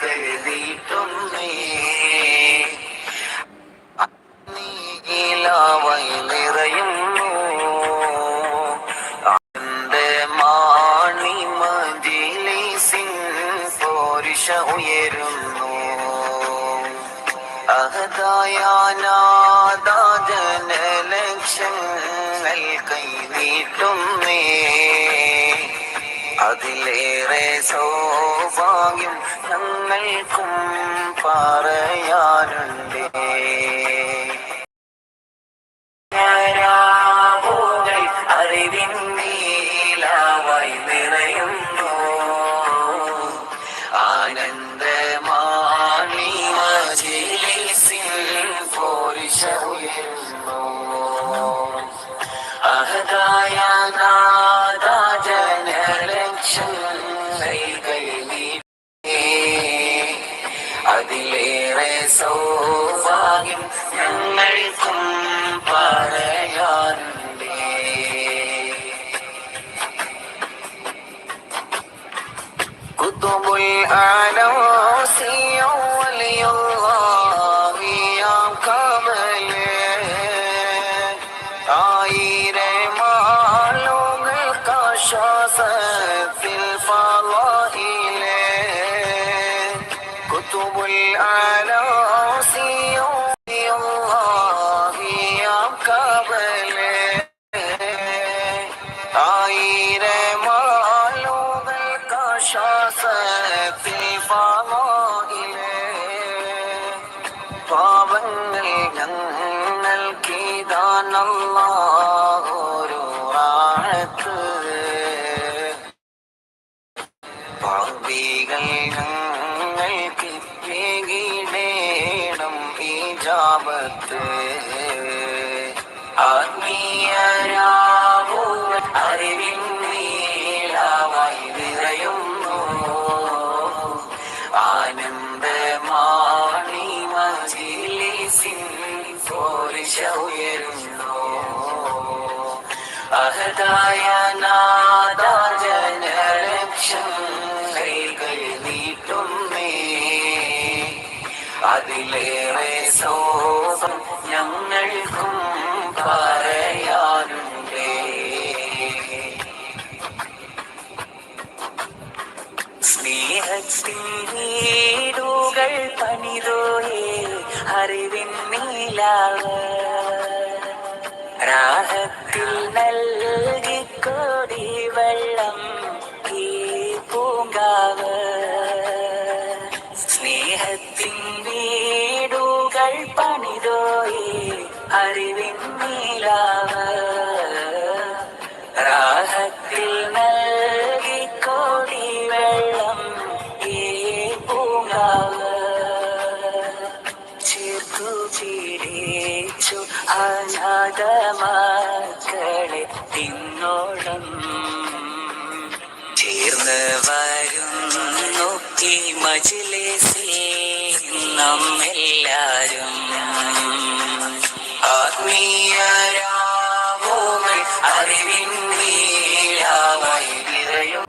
കരുതിയിട്ടുന്നേ നീലാവായി നിറയുന്നു അന്റെ മാണി മജിലിസിൻ പോരിഷ ഉയരുന്നു അഹദായാനാദാജനലക്ഷങ്ങൾ കൈനീട്ടുന്നേ. അതിലേറെ സൗഭാഗ്യം ഞങ്ങൾക്കും പറയാനുണ്ടേ. സൗഭാഗ്യം ഞങ്ങൾക്കും പറയാനുണ്ടേ കുത്തുബുൽ ആലോസിയ ആയിരമാലോകൾക്കാശ്വാസത്തിൽ ഫളായിലേ പാവങ്ങൾ ഞങ്ങൾക്കിതാനല്ലാഹൊരു റാഹത്ത് പാപികൾ ഞങ്ങൾക്ക് ജാപത്ത് ആത്മീയരാവുകൾ അറിവിൻ നീലാവായി നിറയുന്നു ആനന്ദമാണി മജിലിസിൻ പോരിഷ ഉയരുന്നു. അഹദായ നാദാ ജനലക്ഷങ്ങൾ അതിലേറെ സോപം ഞങ്ങൾക്കും പറയാനുണ്ടേ. പണിതോയേ അറിവിൻ നീലാവ് രാഹത്തിൽ നൽകിക്കോടി പണിതോയേ അറിവിൻ നീലാവ്. രാഹത്തിൽ കോടി വെള്ളം ഈ പൂങ്കാവ്. ചേർത്തു പിടിച്ചു അനാഥമക്കളെ തിന്നോളം ചേർന്ന് വരുന്നു ഈ നമ്മെല്ലാരും ആത്മീയരാവോകൾ അറിവിൻ വീരാവായി വിതയും